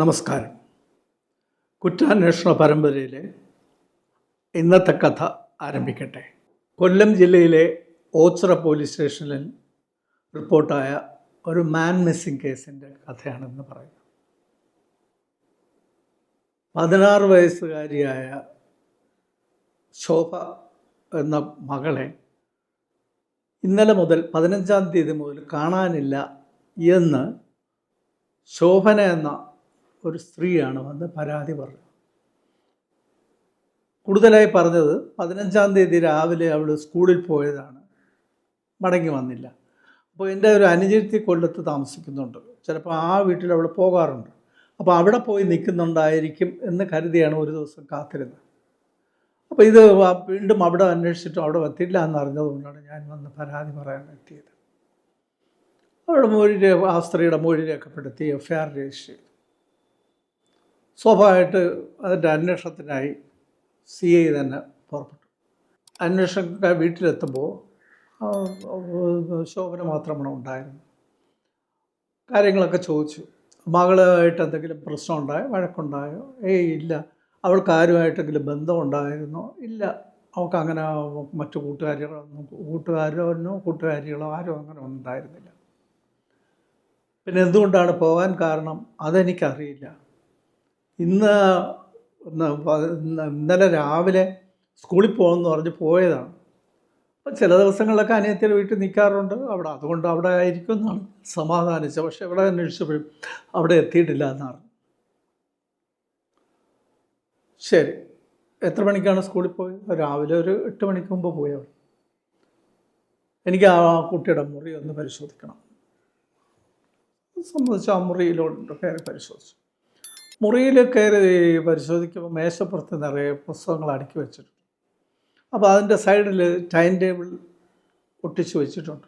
നമസ്കാരം. കുറ്റാന്വേഷണ പരമ്പരയിലെ ഇന്നത്തെ കഥ ആരംഭിക്കട്ടെ. കൊല്ലം ജില്ലയിലെ ഓച്ചിറ പോലീസ് സ്റ്റേഷനിൽ റിപ്പോർട്ടായ ഒരു മാൻ മിസ്സിംഗ് കേസിന്റെ കഥയാണെന്ന് പറയുന്നു. പതിനാറ് വയസ്സുകാരിയായ ശോഭ എന്ന മകളെ ഇന്നലെ മുതൽ പതിനഞ്ചാം തീയതി മുതൽ കാണാനില്ല എന്ന് ശോഭന എന്ന ഒരു സ്ത്രീയാണ് വന്ന് പരാതി പറഞ്ഞത് കൂടുതലായി പറഞ്ഞത് പതിനഞ്ചാം തീയതി രാവിലെ അവൾ സ്കൂളിൽ പോയതാണ്. മടങ്ങി വന്നില്ല. അപ്പോൾ എന്റെ ഒരു അനുജത്തി കൊല്ലത്ത് താമസിക്കുന്നുണ്ട്. ചിലപ്പോൾ ആ വീട്ടിൽ അവൾ പോകാറുണ്ട്. അപ്പോൾ അവിടെ പോയി നിൽക്കുന്നുണ്ടായിരിക്കും എന്ന് കരുതിയാണ് ഒരു ദിവസം കാത്തിരുന്നത്. അപ്പോൾ ഇത് വീണ്ടും അവിടെ അന്വേഷിച്ചിട്ടും അവിടെ എത്തിയില്ല എന്നറിഞ്ഞതുകൊണ്ടാണ് ഞാൻ വന്ന് പരാതി പറയാൻ എത്തിയത്. അവരുടെ മൊഴി ആ സ്ത്രീയുടെ മൊഴി രേഖപ്പെടുത്തി എഫ് ഐ ആർ രജിസ്റ്റർ ചെയ്തു. സ്വാഭാവികമായിട്ട് അതിന്റെ അന്വേഷണത്തിനായി സി ഐ തന്നെ പുറപ്പെട്ടു. അന്വേഷണക്കാർ വീട്ടിലെത്തുമ്പോൾ ശോഭന മാത്രമാണ് ഉണ്ടായിരുന്നത്. കാര്യങ്ങളൊക്കെ ചോദിച്ചു. മകളുമായിട്ട് എന്തെങ്കിലും പ്രശ്നമുണ്ടായോ? വഴക്കുണ്ടായോ? ഏയ് ഇല്ല. അവൾക്ക് ആരുമായിട്ടെങ്കിലും ബന്ധമുണ്ടായിരുന്നോ? ഇല്ല. അവൾക്ക് അങ്ങനെ മറ്റു കൂട്ടുകാരികളൊന്നും കൂട്ടുകാരോ കൂട്ടുകാരികളോ ആരും അങ്ങനെ ഉണ്ടായിരുന്നില്ല. പിന്നെ എന്തുകൊണ്ടാണ് പോകാൻ കാരണം? അതെനിക്കറിയില്ല. ഇന്ന് ഇന്ന് ഇന്നലെ രാവിലെ സ്കൂളിൽ പോകുമെന്ന് പറഞ്ഞ് പോയതാണ്. അപ്പം ചില ദിവസങ്ങളിലൊക്കെ അനിയത്തിയുടെ വീട്ടിൽ നിൽക്കാറുണ്ട്. അവിടെ അതുകൊണ്ട് അവിടെ ആയിരിക്കും എന്നാണ് സമാധാനിച്ചത്. പക്ഷെ ഇവിടെ അന്വേഷിച്ചപ്പോഴും അവിടെ എത്തിയിട്ടില്ല എന്നാണ്. ശരി. എത്ര മണിക്കാണ് സ്കൂളിൽ പോയത്? രാവിലെ ഒരു എട്ട് മണിക്ക് മുമ്പ് പോയി എനിക്ക് ആ കുട്ടിയുടെ മുറി ഒന്ന് പരിശോധിക്കണം. സംബന്ധിച്ച് ആ മുറിയിലോട്ട് കയറി പരിശോധിച്ചു. മുറിയിൽ കയറി പരിശോധിക്കുമ്പോൾ മേശപ്പുറത്ത് നിറയെ പുസ്തകങ്ങൾ അടുക്കി വെച്ചിട്ടുണ്ട്. അപ്പോൾ അതിന്റെ സൈഡിൽ ടൈം ടേബിൾ ഒട്ടിച്ച് വെച്ചിട്ടുണ്ട്.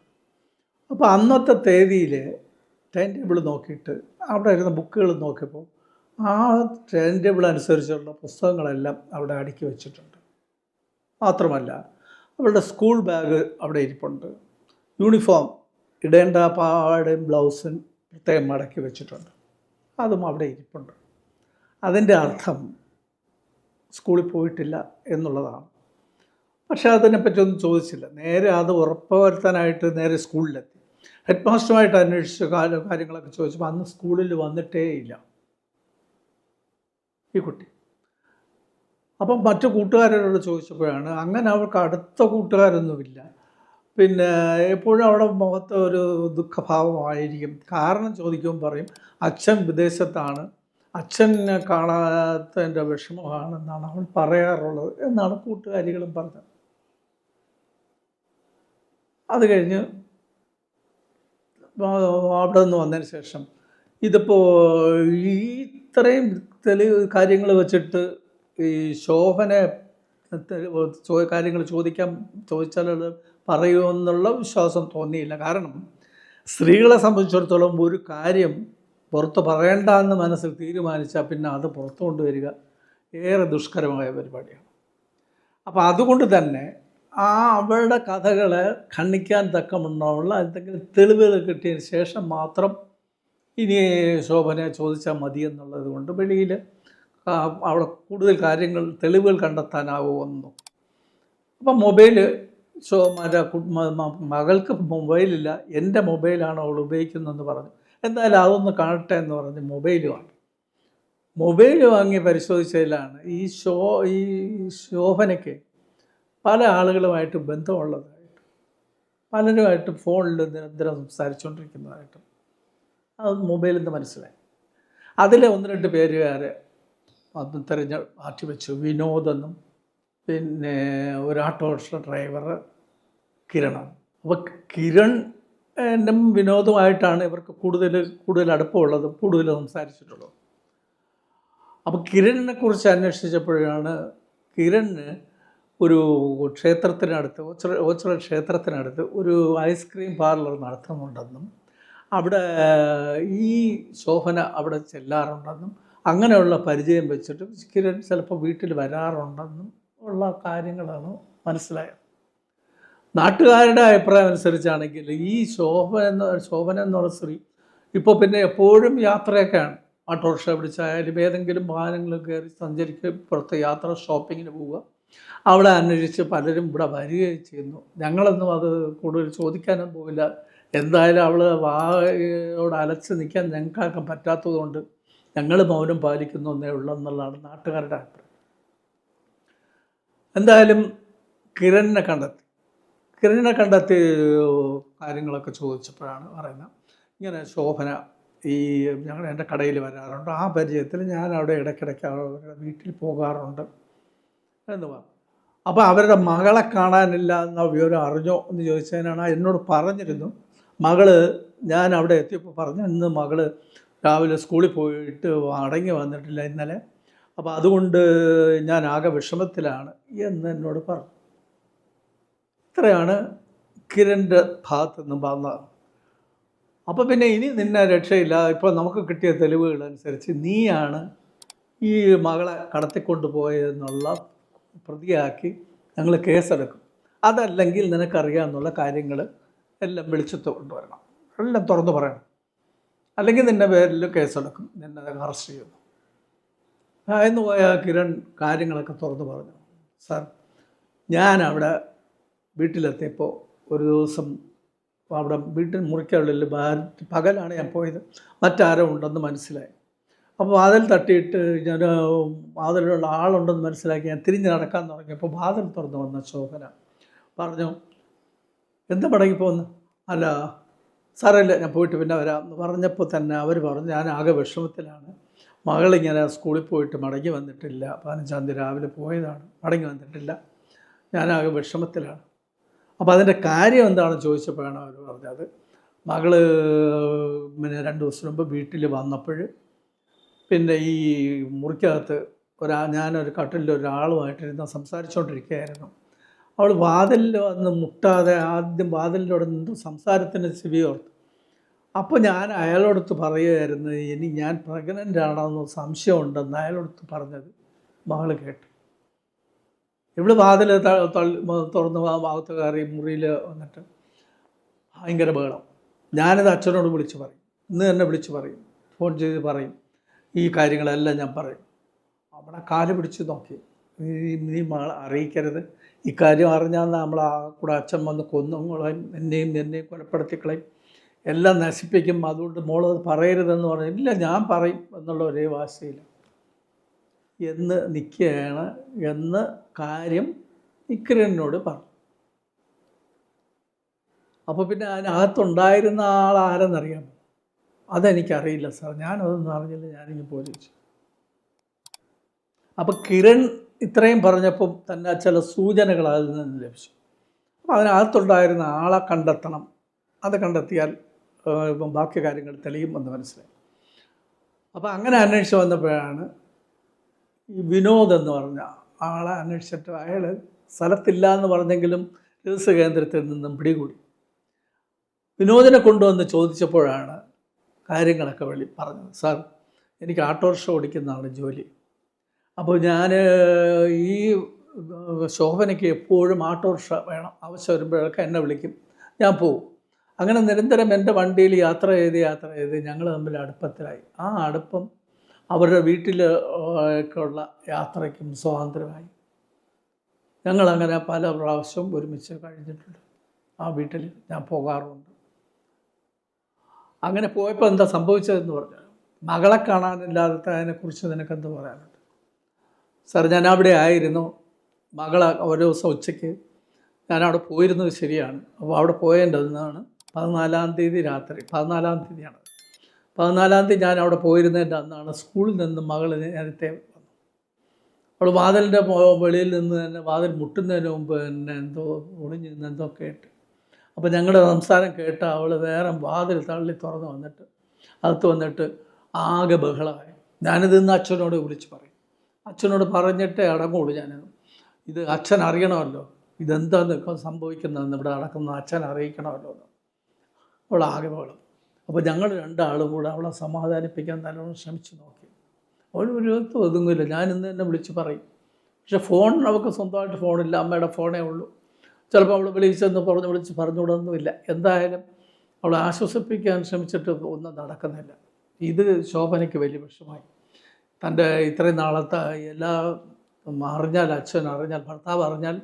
അപ്പോൾ അന്നത്തെ തീയതിയിൽ ടൈം ടേബിൾ നോക്കിയിട്ട് അവിടെ ഇരുന്ന ബുക്കുകൾ നോക്കിയപ്പോൾ ആ ടൈം ടേബിൾ അനുസരിച്ചുള്ള പുസ്തകങ്ങളെല്ലാം അവിടെ അടുക്കി വെച്ചിട്ടുണ്ട്. മാത്രമല്ല അവളുടെ സ്കൂൾ ബാഗ് അവിടെ ഇരിപ്പുണ്ട്. യൂണിഫോം ഇടേണ്ട പാവാടയും ബ്ലൗസും പ്രത്യേകം മടക്കി വെച്ചിട്ടുണ്ട്. അതും അവിടെ ഇരിപ്പുണ്ട്. അതിന്റെ അർത്ഥം സ്കൂളിൽ പോയിട്ടില്ല എന്നുള്ളതാണ്. പക്ഷേ അതിനെപ്പറ്റി ഒന്നും ചോദിച്ചില്ല. നേരെ അത് ഉറപ്പുവരുത്താനായിട്ട് നേരെ സ്കൂളിലെത്തി. ഹെഡ് മാസ്റ്ററുമായിട്ട് അന്വേഷിച്ച കാര്യം കാര്യങ്ങളൊക്കെ ചോദിച്ചപ്പോൾ അന്ന് സ്കൂളിൽ വന്നിട്ടേ ഇല്ല. ഈ കുട്ടി. അപ്പം മറ്റു കൂട്ടുകാരോട് ചോദിച്ചപ്പോഴാണ് അങ്ങനെ അവൾക്ക് അടുത്ത കൂട്ടുകാരൊന്നുമില്ല. പിന്നെ എപ്പോഴും അവിടെ മുഖത്ത് ഒരു ദുഃഖഭാവമായിരിക്കും. കാരണം ചോദിക്കുമ്പോൾ പറയും അച്ഛൻ വിദേശത്താണ്. അച്ഛനെ കാണാത്തതിന്റെ വിഷമമാണെന്നാണ് അവൾ പറയാറുള്ളത് എന്നാണ് കൂട്ടുകാരികളും പറഞ്ഞത്. അത് കഴിഞ്ഞ് അവിടെ നിന്ന് വന്നതിന് ശേഷം ഇതിപ്പോൾ ഈ ഇത്രയും തെളിവ് കാര്യങ്ങൾ വെച്ചിട്ട് ഈ ശോഭനെ കാര്യങ്ങൾ ചോദിക്കാൻ ചോദിച്ചാൽ പറയുമെന്നുള്ള വിശ്വാസം തോന്നിയില്ല. കാരണം സ്ത്രീകളെ സംബന്ധിച്ചിടത്തോളം ഒരു കാര്യം പുറത്ത് പറയേണ്ട എന്ന് മനസ്സിൽ തീരുമാനിച്ചാൽ പിന്നെ അത് പുറത്തു കൊണ്ടുവരിക ഏറെ ദുഷ്കരമായ പരിപാടിയാണ്. അപ്പോൾ അതുകൊണ്ട് തന്നെ ആ അവളുടെ കഥകളെ ഖണ്ഡിക്കാൻ തക്കമുണ്ടാവുള്ള എന്തെങ്കിലും തെളിവുകൾ കിട്ടിയതിന് ശേഷം മാത്രം ഇനി ശോഭനെ ചോദിച്ചാൽ മതി എന്നുള്ളത് കൊണ്ട് വെളിയിൽ അവിടെ കൂടുതൽ കാര്യങ്ങൾ തെളിവുകൾ കണ്ടെത്താനാവുമെന്നു അപ്പം മൊബൈൽ ഷോ മറ്റേ മകൾക്ക് മൊബൈലില്ല എന്റെ മൊബൈലാണ് അവൾ ഉപയോഗിക്കുന്നതെന്ന് പറഞ്ഞു. എന്തായാലും അതൊന്ന് കാണട്ടെ എന്ന് പറഞ്ഞ് മൊബൈൽ വാങ്ങി. മൊബൈൽ വാങ്ങി പരിശോധിച്ചതിലാണ് ഈ ഷോ ഈ ശോഭനയ്ക്ക് പല ആളുകളുമായിട്ട് ബന്ധമുള്ളതായിട്ട് പലരുമായിട്ട് ഫോണിൽ നിരന്തരം സംസാരിച്ചുകൊണ്ടിരിക്കുന്നതായിട്ടും. അത് മൊബൈലിൽ നിന്ന് മനസ്സിലായി. അതിലെ ഒന്ന് രണ്ട് പേരുകാരെ അത് തിരഞ്ഞ് മാറ്റി വെച്ചു വിനോദെന്നും പിന്നെ ഒരു ഓട്ടോറിക്ഷ ഡ്രൈവർ കിരണം. അപ്പോൾ കിരൺ എന്നും വിനോദമായിട്ടാണ് ഇവർക്ക് കൂടുതൽ കൂടുതൽ അടുപ്പമുള്ളതും കൂടുതൽ സംസാരിച്ചിട്ടുള്ളത്. അപ്പോൾ കിരണിനെ കുറിച്ച് അന്വേഷിച്ചപ്പോഴാണ് കിരണിന് ഒരു ക്ഷേത്രത്തിനടുത്ത് ഓച്ചിറ ഓച്ചിറ ക്ഷേത്രത്തിനടുത്ത് ഒരു ഐസ്ക്രീം പാർലർ നടത്തുന്നുണ്ടെന്നും അവിടെ ഈ ശോഭന അവിടെ ചെല്ലാറുണ്ടെന്നും അങ്ങനെയുള്ള പരിചയം വെച്ചിട്ട് കിരൺ ചിലപ്പോൾ വീട്ടിൽ വരാറുണ്ടെന്നും ഉള്ള കാര്യങ്ങളാണ് മനസ്സിലായത്. നാട്ടുകാരുടെ അഭിപ്രായം അനുസരിച്ചാണെങ്കിൽ ഈ ശോഭ എന്ന ശോഭന എന്നുള്ള സ്ത്രീ ഇപ്പോൾ പിന്നെ എപ്പോഴും യാത്രയൊക്കെയാണ്. ഓട്ടോറിക്ഷ പിടിച്ചായാലും ഏതെങ്കിലും വാഹനങ്ങൾ കയറി സഞ്ചരിക്കുക പുറത്ത് യാത്ര ഷോപ്പിങ്ങിന് പോവുക. അവിടെ അന്വേഷിച്ച് പലരും ഇവിടെ വരികയും ചെയ്യുന്നു. ഞങ്ങളൊന്നും അത് കൂടുതൽ ചോദിക്കാനും പോവില്ല. എന്തായാലും അവൾ വായോട് അലച്ച് നിൽക്കാൻ ഞങ്ങൾക്കാക്കാൻ പറ്റാത്തതുകൊണ്ട് ഞങ്ങൾ മൗനം പാലിക്കുന്നു എന്നേ ഉള്ളൂ എന്നുള്ളതാണ് നാട്ടുകാരുടെ അഭിപ്രായം. എന്തായാലും കിരണിനെ കണ്ടെത്തി. കിരണിനെ കണ്ടെത്തി കാര്യങ്ങളൊക്കെ ചോദിച്ചപ്പോഴാണ് പറയുന്നത്. ഇങ്ങനെ ശോഭന ഈ ഞങ്ങൾ എന്റെ കടയിൽ വരാറുണ്ട്. ആ പരിചയത്തിൽ ഞാൻ അവിടെ ഇടയ്ക്കിടയ്ക്ക് അവരുടെ വീട്ടിൽ പോകാറുണ്ട് എന്ന് പറഞ്ഞു. അപ്പോൾ അവരുടെ മകളെ കാണാനില്ല എന്ന വിവരം അറിഞ്ഞോ എന്ന് ചോദിച്ചതിനാണ് എന്നോട് പറഞ്ഞിരുന്നു. മകൾ ഞാൻ അവിടെ എത്തിയപ്പോൾ പറഞ്ഞു ഇന്ന് മകൾ രാവിലെ സ്കൂളിൽ പോയിട്ട് അടങ്ങി വന്നിട്ടില്ല ഇന്നലെ. അപ്പോൾ അതുകൊണ്ട് ഞാൻ ആകെ വിഷമത്തിലാണ് എന്ന് എന്നോട് പറഞ്ഞു. ഇത്രയാണ് കിരണിന്റെ ഭാഗത്ത് നിന്ന് വന്നത് അപ്പോൾ പിന്നെ ഇനി നിന്നെ രക്ഷയില്ല. ഇപ്പോൾ നമുക്ക് കിട്ടിയ തെളിവുകൾ അനുസരിച്ച് നീയാണ് ഈ മകളെ കടത്തിക്കൊണ്ട് പോയതെന്നുള്ള പ്രതിയാക്കി ഞങ്ങൾ കേസെടുക്കും. അതല്ലെങ്കിൽ നിനക്കറിയാമെന്നുള്ള കാര്യങ്ങൾ എല്ലാം വെളിച്ചത്ത് കൊണ്ടുവരണം. എല്ലാം തുറന്നു പറയണം. അല്ലെങ്കിൽ നിന്റെ പേരിൽ കേസെടുക്കും. നിന്നെ അറസ്റ്റ് ചെയ്യുന്നു എന്ന് പോയ കിരൺ കാര്യങ്ങളൊക്കെ തുറന്നു പറഞ്ഞു. സാർ ഞാൻ അവിടെ വീട്ടിലെത്തിയപ്പോൾ ഒരു ദിവസം അവിടെ വീട്ടിൽ മുറിക്കുള്ളിൽ പകലാണ് ഞാൻ പോയത്. മറ്റാരോ ഉണ്ടെന്ന് മനസ്സിലായി. അപ്പോൾ വാതിൽ തട്ടിയിട്ട് ഞാൻ വാതിലുള്ള ആളുണ്ടെന്ന് മനസ്സിലാക്കി ഞാൻ തിരിഞ്ഞ് നടക്കാൻ തുടങ്ങിയപ്പോൾ വാതിൽ തുറന്നു വന്ന ശോഭന പറഞ്ഞു എന്താ മടങ്ങി പോകുന്നു അല്ല സാറല്ല ഞാൻ പോയിട്ട് പിന്നെ വരാം. എന്ന് പറഞ്ഞപ്പോൾ തന്നെ അവർ പറഞ്ഞു ഞാൻ ആകെ വിഷമത്തിലാണ്. മകളിങ്ങനെ സ്കൂളിൽ പോയിട്ട് മടങ്ങി വന്നിട്ടില്ല. പതിനഞ്ചാം തീയതി രാവിലെ പോയതാണ്. മടങ്ങി വന്നിട്ടില്ല. ഞാനാകെ വിഷമത്തിലാണ്. അപ്പോൾ അതിന്റെ കാര്യം എന്താണെന്ന് ചോദിച്ചപ്പോഴാണ് അവർ പറഞ്ഞത്. മകൾ പിന്നെ രണ്ട് ദിവസം മുമ്പ് വീട്ടിൽ വന്നപ്പോൾ പിന്നെ ഈ മുറിക്കകത്ത് ഒരാ ഞാനൊരു കട്ടിലിൽ ഒരാളുമായിട്ടിരുന്ന് സംസാരിച്ചുകൊണ്ടിരിക്കുകയായിരുന്നു അവൾ വാതിലിൽ വന്ന് മുട്ടാതെ ആദ്യം വാതിലിലൂടെ നിന്ന് സംസാരത്തിന് ഓർത്തു. അപ്പോൾ ഞാൻ അയാളോടത്ത് പറയുമായിരുന്നു ഇനി ഞാൻ പ്രഗ്നന്റ് ആണെന്ന് സംശയമുണ്ടെന്ന് അയാളോടത്ത് പറഞ്ഞത്. മകൾ കേട്ടു. ഇവൾ വാതിൽ തുറന്ന് ഭാഗത്ത് കയറി മുറിയിൽ വന്നിട്ട് ഭയങ്കര ബഹളം. ഞാനിത് അച്ഛനോട് വിളിച്ച് പറയും. ഇന്ന് തന്നെ വിളിച്ച് പറയും. ഫോൺ ചെയ്ത് പറയും. ഈ കാര്യങ്ങളെല്ലാം ഞാൻ പറയും. അവിടെ കാൽ പിടിച്ച് നോക്കി. നീ നീ മകളെ അറിയിക്കരുത്. ഇക്കാര്യം അറിഞ്ഞാൽ നമ്മൾ ആ കൂടെ അച്ഛൻ വന്ന് കൊന്നുകളയും എന്നെയും എന്നെയും കൊലപ്പെടുത്തിക്കളയും. എല്ലാം നശിപ്പിക്കും. അതുകൊണ്ട് മോളത് പറയരുതെന്ന് പറഞ്ഞു. ഇല്ല ഞാൻ പറയും എന്നുള്ള ഒരേ വാശിയിൽ എന്ന് നിൽക്കുകയാണ് എന്ന് കാര്യം ഇക്രനോട് പറഞ്ഞു. അപ്പോൾ പിന്നെ അതിനകത്തുണ്ടായിരുന്ന ആൾ ആരെന്നറിയാം അതെനിക്കറിയില്ല സാർ. ഞാനതൊന്നും അറിഞ്ഞില്ല. ഞാനിങ്ങ് പോലീസ് അപ്പോൾ കിരൺ ഇത്രയും പറഞ്ഞപ്പോൾ തന്നെ ചില സൂചനകൾ അതിൽ നിന്ന് ലഭിച്ചു. അപ്പോൾ അതിനകത്തുണ്ടായിരുന്ന ആളെ കണ്ടെത്തണം. അത് കണ്ടെത്തിയാൽ ബാക്കി കാര്യങ്ങൾ തെളിയും എന്ന് മനസ്സിലായി. അപ്പോൾ അങ്ങനെ അന്വേഷിച്ച് വന്നപ്പോഴാണ് ഈ വിനോദ് എന്ന് പറഞ്ഞ ആളെ അന്വേഷിച്ചിട്ട് അയാൾ സ്ഥലത്തില്ല എന്ന് പറഞ്ഞെങ്കിലും രഹസ്യ കേന്ദ്രത്തിൽ നിന്നും പിടികൂടി. വിനോദിനെ കൊണ്ടുവന്ന് ചോദിച്ചപ്പോഴാണ് കാര്യങ്ങളൊക്കെ വെളി പറഞ്ഞത്. സാർ എനിക്ക് ഓട്ടോറിക്ഷ ഓടിക്കുന്നതാണ് ജോലി. അപ്പോൾ ഞാൻ ഈ ശോഭനയ്ക്ക് എപ്പോഴും ഓട്ടോറിക്ഷ വേണം. ആവശ്യം വരുമ്പോഴൊക്കെ എന്നെ വിളിക്കും. ഞാൻ പോവും. അങ്ങനെ നിരന്തരം എന്റെ വണ്ടിയിൽ യാത്ര ചെയ്ത് യാത്ര ചെയ്ത് ഞങ്ങൾ തമ്മിൽ അടുപ്പത്തിലായി. ആ അടുപ്പം അവരുടെ വീട്ടിൽ ഉള്ള യാത്രയ്ക്കും സ്വാതന്ത്ര്യമായി. ഞങ്ങളങ്ങനെ പല പ്രാവശ്യവും ഒരുമിച്ച് കഴിഞ്ഞിട്ടുണ്ട്. ആ വീട്ടിൽ ഞാൻ പോകാറുണ്ട്. അങ്ങനെ പോയപ്പോൾ എന്താ സംഭവിച്ചതെന്ന് പറഞ്ഞാൽ മകളെ കാണാനില്ലാത്തതിനെക്കുറിച്ച് നിനക്കെന്ത് പറയാനുണ്ട്? സാർ ഞാൻ അവിടെ ആയിരുന്നു. മകളെ ഒരു ദിവസം ഉച്ചയ്ക്ക് അവിടെ പോയിരുന്നത് ശരിയാണ്. അപ്പോൾ അവിടെ പോയേണ്ടതെന്നാണ് പതിനാലാം തീയതി രാത്രി പതിനാലാം തീയതിയാണ്. പതിനാലാം തീയതി ഞാൻ അവിടെ പോയിരുന്നതിന്റെ അന്നാണ് സ്കൂളിൽ നിന്ന് മകൾ നേരത്തെ വന്നു. അവൾ വാതിലിന്റെ വെളിയിൽ നിന്ന് തന്നെ വാതിൽ മുട്ടുന്നതിന് മുമ്പ് എന്നെ എന്തോ ഒളിഞ്ഞ് നിന്ന് എന്തോ കേട്ട്. അപ്പോൾ ഞങ്ങളുടെ സംസാരം കേട്ട് അവൾ വേറെ വാതിൽ തള്ളി തുറന്ന് വന്നിട്ട് അകത്ത് വന്നിട്ട് ആകെ ബഹളമായി. ഞാനിത് ഇന്ന് അച്ഛനോട് വിളിച്ച് പറയും. അച്ഛനോട് പറഞ്ഞിട്ടേ അടങ്ങുള്ളൂ ഞാൻ ഇത് അച്ഛൻ അറിയണമല്ലോ. ഇതെന്താന്ന് ഇപ്പം സംഭവിക്കുന്നതെന്ന് ഇവിടെ നടക്കുന്ന അച്ഛൻ അറിയിക്കണമല്ലോ അവൾ ആകെ ബഹളം. അപ്പോൾ ഞങ്ങൾ രണ്ടാളും കൂടെ അവളെ സമാധാനിപ്പിക്കാൻ നല്ലോണം ശ്രമിച്ചു നോക്കി. അവൾ ഒരു വിധത്തും ഒതുങ്ങില്ല ഞാൻ ഇന്ന് തന്നെ വിളിച്ച് പറയും. പക്ഷേ ഫോൺ അവൾക്ക് സ്വന്തമായിട്ട് ഫോണില്ല. അമ്മയുടെ ഫോണേ ഉള്ളൂ. ചിലപ്പോൾ അവൾ വിളിച്ചെന്ന് പറഞ്ഞ് വിളിച്ച് പറഞ്ഞുകൂടൊന്നുമില്ല എന്തായാലും അവളെ ആശ്വസിപ്പിക്കാൻ ശ്രമിച്ചിട്ട് ഒന്നും നടക്കുന്നില്ല. ഇത് ശോഭനയ്ക്ക് വലിയ വിഷമായി തന്റെ ഇത്രയും നാളത്തെ എല്ലാ അറിഞ്ഞാൽ അച്ഛൻ അറിഞ്ഞാൽ ഭർത്താവ് അറിഞ്ഞാൽ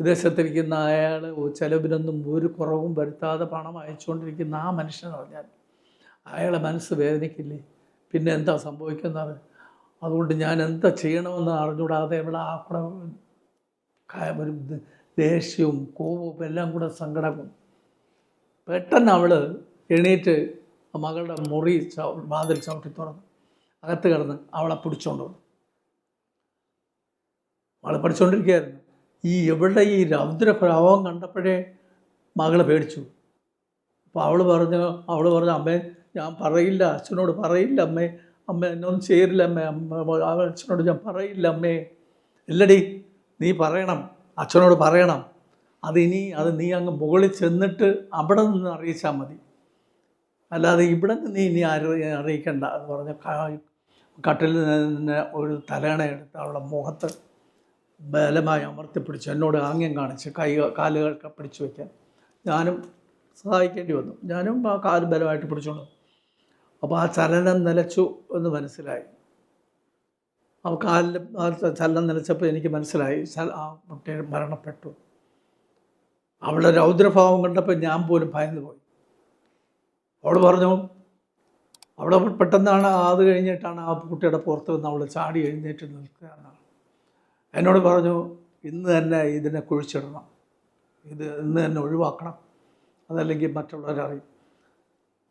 വിദേശത്തിരിക്കുന്ന അയാൾ ചെലവിനൊന്നും ഒരു കുറവും വരുത്താതെ പണം അയച്ചുകൊണ്ടിരിക്കുന്ന ആ മനുഷ്യനെന്ന് പറഞ്ഞാൽ അയാളെ മനസ്സ് വേദനിക്കില്ലേ? പിന്നെ എന്താ സംഭവിക്കുന്നത്? അതുകൊണ്ട് ഞാൻ എന്താ ചെയ്യണമെന്ന് അറിഞ്ഞൂടാതെ ഇവിടെ ആ കൂടെ ഒരു ദേഷ്യവും കോപവും എല്ലാം കൂടെ സങ്കടവും. പെട്ടെന്ന് അവൾ എണീറ്റ് മകളുടെ മുറി ചവ വാതിൽ ചവിട്ടി തുറന്ന്. അകത്ത് കിടന്ന് അവളെ പിടിച്ചോണ്ട് വന്നു. അവളെ പഠിച്ചുകൊണ്ടിരിക്കുകയായിരുന്നു ഈ ഇവളുടെ ഈ രൗദ്രഭാവം കണ്ടപ്പോഴേ മകൾ പേടിച്ചു. അപ്പോൾ അവൾ പറഞ്ഞു അവൾ പറഞ്ഞു അമ്മേ ഞാൻ പറയില്ല അച്ഛനോട് പറയില്ല അമ്മേ അമ്മ എന്നൊന്നും ചേരില്ല അമ്മേ അച്ഛനോട് ഞാൻ പറയില്ല അമ്മേ. ഇല്ലടി നീ പറയണം അച്ഛനോട് പറയണം. അതിനി അത് നീ അങ്ങ് മുകളിൽ ചെന്നിട്ട് അവിടെ നിന്ന് അറിയിച്ചാൽ മതി. അല്ലാതെ ഇവിടെ നിന്ന് നീ ഇനി അറി അറിയിക്കണ്ട എന്ന് പറഞ്ഞ കട്ടിൽ നിന്ന് ഒരു തലേണ എടുത്ത് അവളുടെ മുഖത്ത് ബലമായി അമർത്തിപ്പിടിച്ച് എന്നോട് ആംഗ്യം കാണിച്ച് കൈ കാലുകൾക്ക് പിടിച്ചു വയ്ക്കാൻ ഞാനും സഹായിക്കേണ്ടി വന്നു. ഞാനും ആ കാൽ ബലമായിട്ട് പിടിച്ചോളൂ വന്നു. അപ്പോൾ ആ ചലനം നിലച്ചു എന്ന് മനസ്സിലായി. ആ കാലിൽ ആ ചലനം നിലച്ചപ്പോൾ എനിക്ക് മനസ്സിലായി. ആ കുട്ടി മരണപ്പെട്ടു. അവളുടെ രൗദ്രഭാവം കണ്ടപ്പോൾ ഞാൻ പോലും ഭയന്നു പോയി. അവൾ പറഞ്ഞു അവിടെ പെട്ടെന്നാണ് അത് കഴിഞ്ഞിട്ടാണ് ആ കുട്ടിയുടെ പുറത്ത് നിന്ന് അവൾ ചാടി എഴുന്നേറ്റ് നിൽക്കുകയാണ് എന്നോട് പറഞ്ഞു ഇന്ന് തന്നെ ഇതിനെ കുഴിച്ചിടണം. ഇത് ഇന്ന് തന്നെ ഒഴിവാക്കണം. അതല്ലെങ്കിൽ മറ്റുള്ളവരറിയും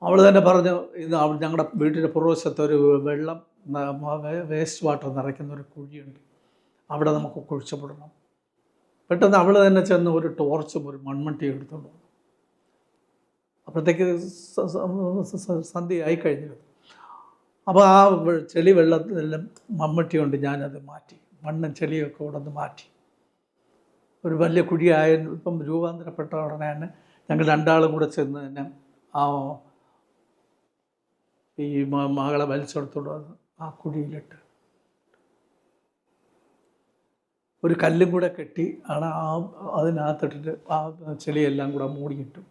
അവൾ തന്നെ പറഞ്ഞു ഇന്ന് അവൾ ഞങ്ങളുടെ വീട്ടിന്റെ പുറവശത്ത് ഒരു വെള്ളം വേസ്റ്റ് വാട്ടർ നിറയ്ക്കുന്ന ഒരു കുഴിയുണ്ട്. അവിടെ നമുക്ക് കുഴിച്ചപ്പെടണം. പെട്ടെന്ന് അവൾ തന്നെ ചെന്ന് ഒരു ടോർച്ചും ഒരു മൺമട്ടിയും എടുത്തുകൊണ്ട് വന്നു. അപ്പോഴത്തേക്ക് സന്ധി കഴിഞ്ഞു അപ്പോൾ ആ ചെളി വെള്ളത്തിലെല്ലാം മമ്മട്ടി കൊണ്ട് ഞാനത് മാറ്റി. മണ്ണും ചെളിയൊക്കെ ഉടന്ന് മാറ്റി. ഒരു വലിയ കുഴിയായ ഇപ്പം രൂപാന്തരപ്പെട്ട ഉടനെ തന്നെ ഞങ്ങൾ രണ്ടാളും കൂടെ ചെന്ന് തന്നെ ആ ഈ മകളെ വലിച്ചെടുത്തോണ്ട് വന്ന് ആ കുഴിയിലിട്ട്. ഒരു കല്ലും കൂടെ കെട്ടി ആണ് ആ അതിനകത്തിട്ടിട്ട് ആ ചെളിയെല്ലാം കൂടെ മൂടിയിട്ടു.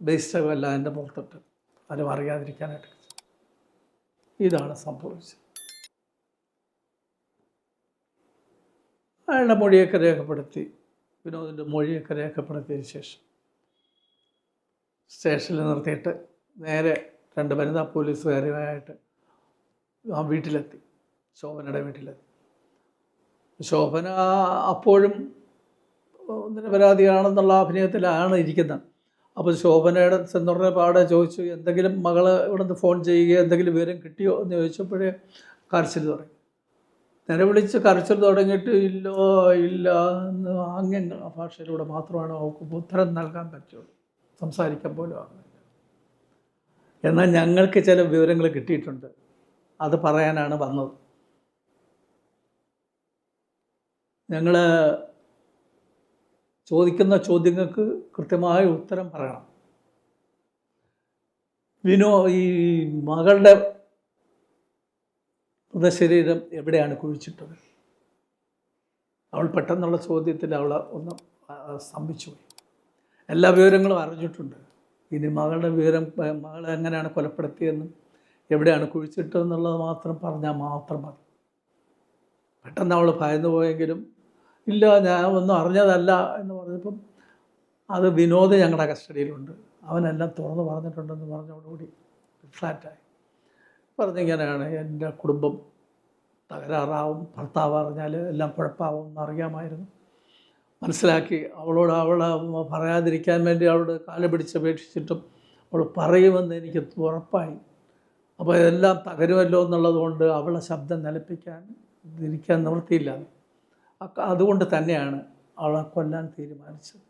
വേസ്റ്റ് എല്ലാം എന്റെ പുറത്തിട്ട്. ആരും അറിയാതിരിക്കാനായിട്ട്. ഇതാണ് സംഭവിച്ചത്. അയാളുടെ മൊഴിയൊക്കെ രേഖപ്പെടുത്തി വിനോദിന്റെ മൊഴിയൊക്കെ രേഖപ്പെടുത്തിയതിന് ശേഷം സ്റ്റേഷനിൽ നിർത്തിയിട്ട് നേരെ രണ്ട് വനിതാ പോലീസുകാരുമായിട്ട് ആ വീട്ടിലെത്തി ശോഭനയുടെ വീട്ടിലെത്തി. ശോഭന അപ്പോഴും ഒന്നിന് പരാതിയാണെന്നുള്ള അഭിനയത്തിലാണ് ഇരിക്കുന്നത്. അപ്പോൾ ശോഭനയുടെ ചെന്നുടനെ പാടെ ചോദിച്ചു എന്തെങ്കിലും മകൾ ഇവിടെ നിന്ന് ഫോൺ ചെയ്യുകയോ എന്തെങ്കിലും വിവരം കിട്ടിയോ? എന്ന് ചോദിച്ചപ്പോഴേ കരച്ചിൽ തുടങ്ങി. നിലവിളിച്ച് കരച്ചിൽ തുടങ്ങിയിട്ട് ഇല്ലോ ഇല്ല എന്ന് ആംഗ്യ ഭാഷയിലൂടെ മാത്രമാണ് അവൾക്ക് ഉത്തരം നൽകാൻ പറ്റുള്ളൂ. സംസാരിക്കാൻ പോലും ആകുന്നില്ല എന്നാൽ ഞങ്ങൾക്ക് ചില വിവരങ്ങൾ കിട്ടിയിട്ടുണ്ട്. അത് പറയാനാണ് വന്നത്. ഞങ്ങൾ ചോദിക്കുന്ന ചോദ്യങ്ങൾക്ക് കൃത്യമായ ഉത്തരം പറയണം. വിനോ ഈ മകളുടെ മൃതശരീരം എവിടെയാണ് കുഴിച്ചിട്ടത്? അവൾ പെട്ടെന്നുള്ള ചോദ്യത്തിൽ അവൾ ഒന്ന് സ്തംഭിച്ചുപോയി സ്തംഭിച്ചു എല്ലാ വിവരങ്ങളും അറിഞ്ഞിട്ടുണ്ട്. ഇനി മകളുടെ വിവരം മകൾ എങ്ങനെയാണ് കൊലപ്പെടുത്തിയെന്നും എവിടെയാണ് കുഴിച്ചിട്ടതെന്നുള്ളത് മാത്രം പറഞ്ഞാൽ മാത്രം മതി. പെട്ടെന്ന് അവൾ ഭയന്നു പോയെങ്കിലും ഇല്ല ഞാൻ ഒന്നും അറിഞ്ഞതല്ല എന്ന് പറഞ്ഞപ്പം അത് വിനോദ് ഞങ്ങളുടെ കസ്റ്റഡിയിലുണ്ട്. അവനെല്ലാം തുറന്ന് പറഞ്ഞിട്ടുണ്ടെന്ന് പറഞ്ഞോടുകൂടി ഫ്ലാറ്റായി. പറഞ്ഞിങ്ങനെയാണ് എന്റെ കുടുംബം തകരാറാവും ഭർത്താവ് അറിഞ്ഞാൽ എല്ലാം കുഴപ്പമാവും എന്നറിയാമായിരുന്നു. മനസ്സിലാക്കി അവളോട് അവളെ പറയാതിരിക്കാൻ വേണ്ടി അവളോട് കാലം പിടിച്ചപേക്ഷിച്ചിട്ടും അവൾ പറയുമെന്ന് എനിക്ക് ഉറപ്പായി. അപ്പോൾ എല്ലാം തകരുമല്ലോ എന്നുള്ളത് കൊണ്ട് അവളെ ശബ്ദം നിലപ്പിക്കാൻ ഇരിക്കാൻ നിവൃത്തിയില്ല. അതുകൊണ്ട് തന്നെയാണ് അവളെ കൊല്ലാൻ തീരുമാനിച്ചത്.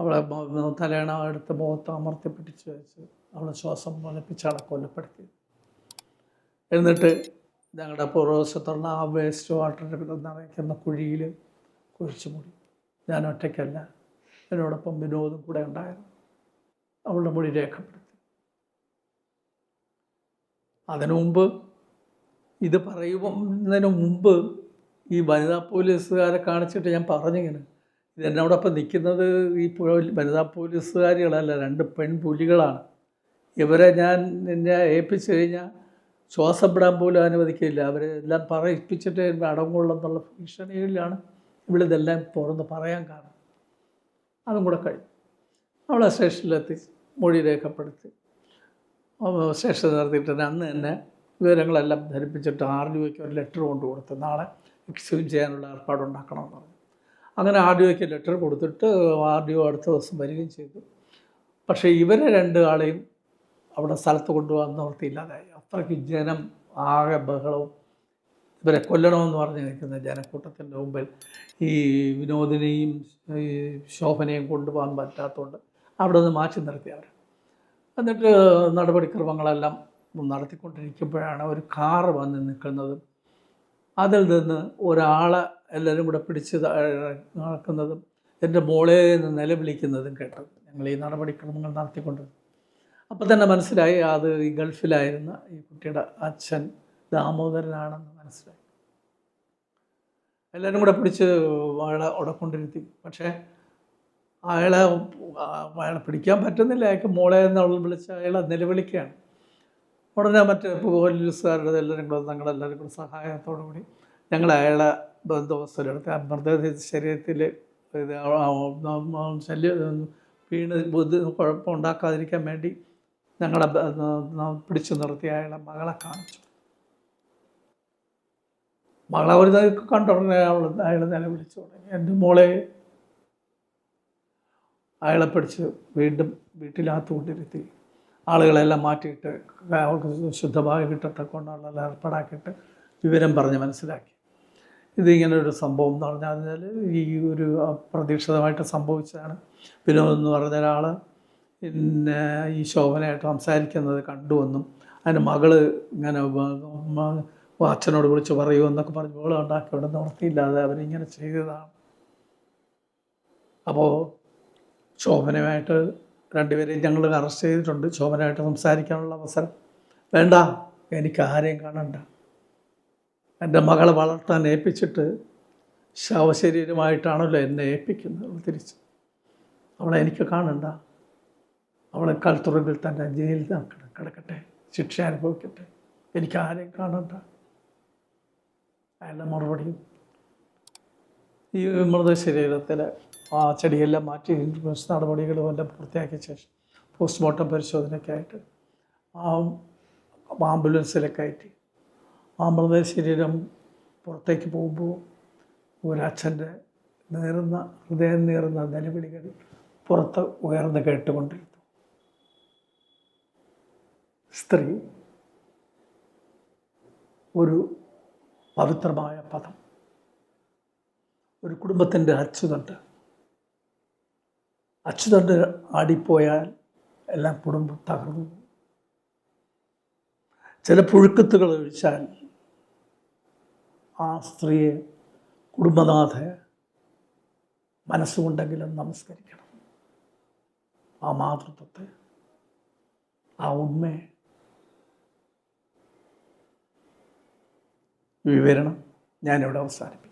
അവളെ തലേണ എടുത്ത് മുഖത്ത് അമർത്തി പിടിച്ചു വെച്ച് അവളെ ശ്വാസം മുലപ്പിച്ചാണ് കൊല്ലപ്പെടുത്തിയത്. എന്നിട്ട് ഞങ്ങളുടെ പുറവശത്തുള്ള ആ വേസ്റ്റ് വാട്ടർ നിറയ്ക്കുന്ന കുഴിയിൽ കുഴിച്ചു മുടി. ഞാൻ ഒറ്റയ്ക്കല്ല എന്നോടൊപ്പം വിനോദം കൂടെ ഉണ്ടായിരുന്നു. അവളുടെ മുടി രേഖപ്പെടുത്തി. അതിനു മുമ്പ് ഇത് പറയുന്നതിന് മുമ്പ് ഈ വനിതാ പോലീസുകാരെ കാണിച്ചിട്ട് ഞാൻ പറഞ്ഞിങ്ങനെ ഇതെന്നോടൊപ്പം നിൽക്കുന്നത് ഈ വനിതാ പോലീസുകാരികളല്ല രണ്ട് പെൺപുലികളാണ്. ഇവരെ ഞാൻ നിന്നെ ഏൽപ്പിച്ചു കഴിഞ്ഞാൽ ശ്വാസം വിടാൻ പോലും അനുവദിക്കില്ല. അവരെ എല്ലാം പറയിപ്പിച്ചിട്ട് അടങ്ങുള്ളെന്നുള്ള ഭീഷണിയിലാണ് ഇവളിതെല്ലാം തുറന്ന് പറയാൻ കാരണം. അതും കൂടെ കഴിഞ്ഞു. അവളെ സ്റ്റേഷനിലെത്തി മൊഴി രേഖപ്പെടുത്തി. സ്റ്റേഷൻ നിർത്തിയിട്ട് അന്ന് തന്നെ വിവരങ്ങളെല്ലാം ധരിപ്പിച്ചിട്ട് ആർ ഡി ഒരു ലെറ്റർ കൊണ്ട് കൊടുത്ത് നാളെ എക്സ്ചേഞ്ച് ചെയ്യാനുള്ള ഏർപ്പാടുണ്ടാക്കണമെന്ന് പറഞ്ഞു. അങ്ങനെ ആർ ഡി ലെറ്റർ കൊടുത്തിട്ട് ആർ ഡി ഒ അടുത്ത ദിവസം വരികയും ചെയ്തു. പക്ഷേ ഇവരെ രണ്ട് ആളെയും അവിടെ സ്ഥലത്ത് കൊണ്ടുപോകാൻ നിവൃത്തിയില്ലാതായി അത്രയ്ക്ക് ജനം ആകെ ബഹളവും ഇവരെ കൊല്ലണമെന്ന് പറഞ്ഞ് നിൽക്കുന്ന ജനക്കൂട്ടത്തിന്റെ മുമ്പിൽ ഈ വിനോദിനെയും ഈ ശോഭനയും കൊണ്ടുപോകാൻ പറ്റാത്തതുകൊണ്ട് അവിടെ നിന്ന് മാറ്റി നിർത്തി അവർ. എന്നിട്ട് നടപടിക്രമങ്ങളെല്ലാം നടത്തിക്കൊണ്ടിരിക്കുമ്പോഴാണ് ഒരു കാറ് വന്ന് നിൽക്കുന്നതും. അതിൽ നിന്ന് ഒരാളെ എല്ലാവരും കൂടെ പിടിച്ച് നടക്കുന്നതും എന്റെ മോളെ നിന്ന് നിലവിളിക്കുന്നതും കേട്ടത് ഞങ്ങൾ ഈ നടപടിക്രമങ്ങൾ നടത്തിക്കൊണ്ടിരുന്നു അപ്പോൾ തന്നെ മനസ്സിലായി അത് ഈ ഗൾഫിലായിരുന്ന ഈ കുട്ടിയുടെ അച്ഛൻ ദാമോദരനാണെന്ന് മനസ്സിലായി. എല്ലാവരും കൂടെ പിടിച്ച് അയാളെ അവിടെ കൊണ്ടിരുത്തി പക്ഷേ അയാളെ അയാളെ പിടിക്കാൻ പറ്റുന്നില്ല. അയാൾക്ക് മോളെ എന്നുള്ള വിളിച്ച് അയാളെ നിലവിളിക്കുകയാണ്. ഉടനെ മറ്റേ പോലീസുകാരുടെ എല്ലാവരും കൂടെ ഞങ്ങളെല്ലാവരും കൂടെ സഹായത്തോടു കൂടി ഞങ്ങൾ അയാളെ ബന്ധുവസ്ഥയിലെടുത്ത് ആ മൃതദേഹ ശരീരത്തിൽ ശല്യം വീണ് ബുദ്ധി കുഴപ്പം ഉണ്ടാക്കാതിരിക്കാൻ വേണ്ടി ഞങ്ങളെ പിടിച്ചു നിർത്തി അയാളെ മകളെ കാണിച്ചു. മകളെ ഒരു കണ്ട ഉടനെ അവൾ അയാൾ നിലവിളിച്ചു തുടങ്ങി. എന്റെ മോളെ അയാളെ പിടിച്ച് വീണ്ടും വീട്ടിലകത്ത് കൊണ്ടിരുത്തി. ആളുകളെല്ലാം മാറ്റിയിട്ട് അവൾക്ക് ശുദ്ധമായി കിട്ടട്ടെ കൊണ്ടുള്ള ഏർപ്പാടാക്കിയിട്ട് വിവരം പറഞ്ഞ് മനസ്സിലാക്കി. ഇതിങ്ങനെ ഒരു സംഭവം എന്ന് പറഞ്ഞാൽ ഈ ഒരു അപ്രതീക്ഷിതമായിട്ട് സംഭവിച്ചതാണ്. വിനോദ് എന്ന് പറഞ്ഞ ഒരാൾ പിന്നെ ഈ ശോഭനയായിട്ട് സംസാരിക്കുന്നത് കണ്ടുവെന്നും അതിന്റെ മകൾ ഇങ്ങനെ അച്ഛനോട് വിളിച്ച് പറയൂ എന്നൊക്കെ പറഞ്ഞ് ഉണ്ടാക്കി ഇവിടെ നിവർത്തിയില്ലാതെ അവരിങ്ങനെ ചെയ്തതാണ്. അപ്പോൾ ശോഭനയുമായിട്ട് രണ്ടുപേരെയും ഞങ്ങൾ അറസ്റ്റ് ചെയ്തിട്ടുണ്ട്. ശോഭനയായിട്ട് സംസാരിക്കാനുള്ള അവസരം വേണ്ട. എനിക്ക് ആരെയും കാണണ്ട. എന്റെ മകളെ വളർത്താൻ ഏൽപ്പിച്ചിട്ട് ശവശരീരമായിട്ടാണല്ലോ എന്നെ ഏൽപ്പിക്കുന്നത്. തിരിച്ച് അവളെ എനിക്ക് കാണണ്ട. അവളെ കൽത്തുറങ്കിൽ തന്നെ ജയിലിൽ കിടക്കട്ടെ ശിക്ഷ അനുഭവിക്കട്ടെ. എനിക്ക് ആരെയും കാണണ്ട. അയാളുടെ മറുപടിയും ഈ മൃതശരീരത്തിൽ ആ ചെടിയെല്ലാം മാറ്റി ഇൻഷുറൻസ് നടപടികളും എല്ലാം പൂർത്തിയാക്കിയ ശേഷം പോസ്റ്റ്മോർട്ടം പരിശോധനയ്ക്കായിട്ട് ആ ആംബുലൻസിലൊക്കെ കയറ്റി ആ മൃതശരീരം പുറത്തേക്ക് പോകുമ്പോൾ ഒരച്ഛന്റെ നേറുന്ന ഹൃദയം നേറുന്ന നിലവിളികൾ പുറത്ത് ഉയർന്ന് കേട്ടുകൊണ്ടിരുന്നു സ്ത്രീ ഒരു പവിത്രമായ പദം. ഒരു കുടുംബത്തിന്റെ അച്ചുതണ്ട്. അച്ചുതണ്ട് ആടിപ്പോയാൽ എല്ലാം കുടുംബം തകർന്നു. ചില പുഴുക്കത്തുകൾ ഒഴിച്ചാൽ ആ സ്ത്രീയെ കുടുംബനാഥ മനസ്സുകൊണ്ടെങ്കിലും നമസ്കരിക്കണം. ആ മാതൃത്വത്തെ ആ ഉണ്മയെ വിവരണം ഞാനിവിടെ അവസാനിപ്പിക്കും